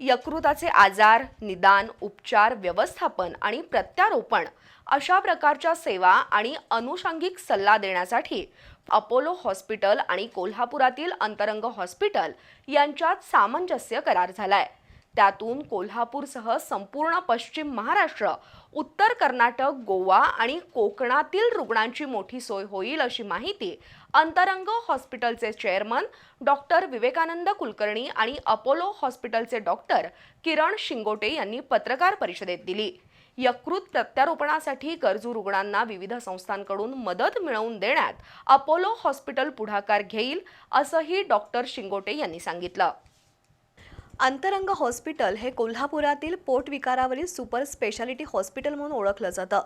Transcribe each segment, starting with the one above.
यकृताचे आजार निदान उपचार व्यवस्थापन आणि प्रत्यारोपण अशा प्रकारच्या सेवा आणि अनुषंगिक सल्ला देण्यासाठी अपोलो हॉस्पिटल आणि कोल्हापुरातील अंतरंग हॉस्पिटल यांच्यात सामंजस्य करार झालाय. त्यातून कोल्हापूरसह संपूर्ण पश्चिम महाराष्ट्र उत्तर कर्नाटक गोवा आणि कोकणातील रुग्णांची मोठी सोय होईल अशी माहिती अंतरंग हॉस्पिटलचे चेअरमन डॉक्टर विवेकानंद कुलकर्णी आणि अपोलो हॉस्पिटलचे डॉक्टर किरण शिंगोटे यांनी पत्रकार परिषदेत दिली. यकृत प्रत्यारोपणासाठी गरजू रुग्णांना विविध संस्थांकडून मदत मिळवून देण्यात अपोलो हॉस्पिटल पुढाकार घेईल असंही डॉक्टर शिंगोटे यांनी सांगितलं. अंतरंग हॉस्पिटल हे कोल्हापुरातील पोटविकारावरील सुपर स्पेशालिटी हॉस्पिटल म्हणून ओळखलं जातं.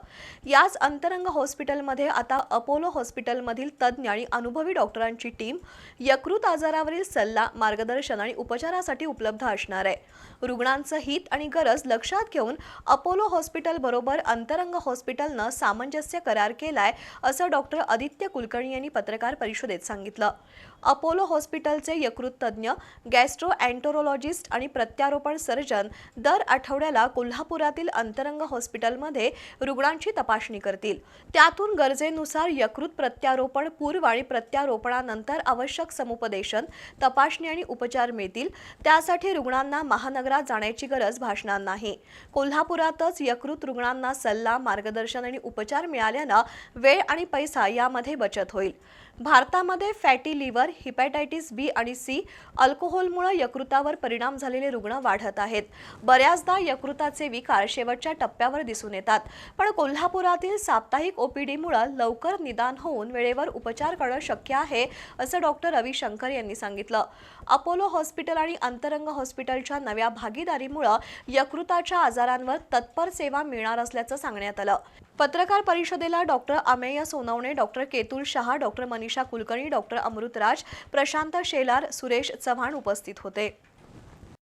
याच अंतरंग हॉस्पिटलमध्ये आता अपोलो हॉस्पिटलमधील तज्ज्ञ आणि अनुभवी डॉक्टरांची टीम यकृत आजारावरील सल्ला मार्गदर्शन आणि उपचारासाठी उपलब्ध असणार आहे. रुग्णांचं हित आणि गरज लक्षात घेऊन अपोलो हॉस्पिटल बरोबर अंतरंग हॉस्पिटलनं सामंजस्य करार केलाय असं डॉक्टर आदित्य कुलकर्णी यांनी पत्रकार परिषदेत सांगितलं. अपोलो हॉस्पिटलचे यकृत तज्ज्ञ गॅस्ट्रो अँटोरोलॉजिस्ट आणि प्रत्यारोपण सर्जन दर आठवड्याला कोल्हापुरातील अंतरंग हॉस्पिटलमध्ये रुग्णांची तपासणी करतील. त्यातून गरजेनुसार यकृत प्रत्यारोपण पूर्व आणि प्रत्यारोपणानंतर आवश्यक समुपदेशन तपासणी आणि उपचार मिळतील. त्यासाठी रुग्णांना महानगरात जाण्याची गरज भासणार नाही. कोल्हापुरातच यकृत रुग्णांना सल्ला मार्गदर्शन आणि उपचार मिळाल्यानं वेळ आणि पैसा यामध्ये बचत होईल. भारतामध्ये फॅटी लिव्हर हिपॅटायटिस बी आणि सी अल्कोहोलमुळे यकृतावर परिणाम झालेले रुग्ण वाढत आहेत. बऱ्याचदा यकृताचे विकार शेवटच्या टप्प्यावर दिसून येतात. पण कोल्हापुरातील साप्ताहिक ओपीडीमुळे लवकर निदान होऊन वेळेवर उपचार करणं शक्य आहे असं डॉक्टर रविशंकर यांनी सांगितलं. अपोलो हॉस्पिटल आणि अंतरंग हॉस्पिटलच्या नव्या भागीदारीमुळे यकृताच्या आजारांवर तत्पर सेवा मिळणार असल्याचं सांगण्यात आलं. पत्रकार परिषदेला doctor Amey Sonawane doctor Ketul Shah doctor Mani Manisha Kulkarni doctor Amrutraj Prashant Shelar Suresh Chavan उपस्थित होते.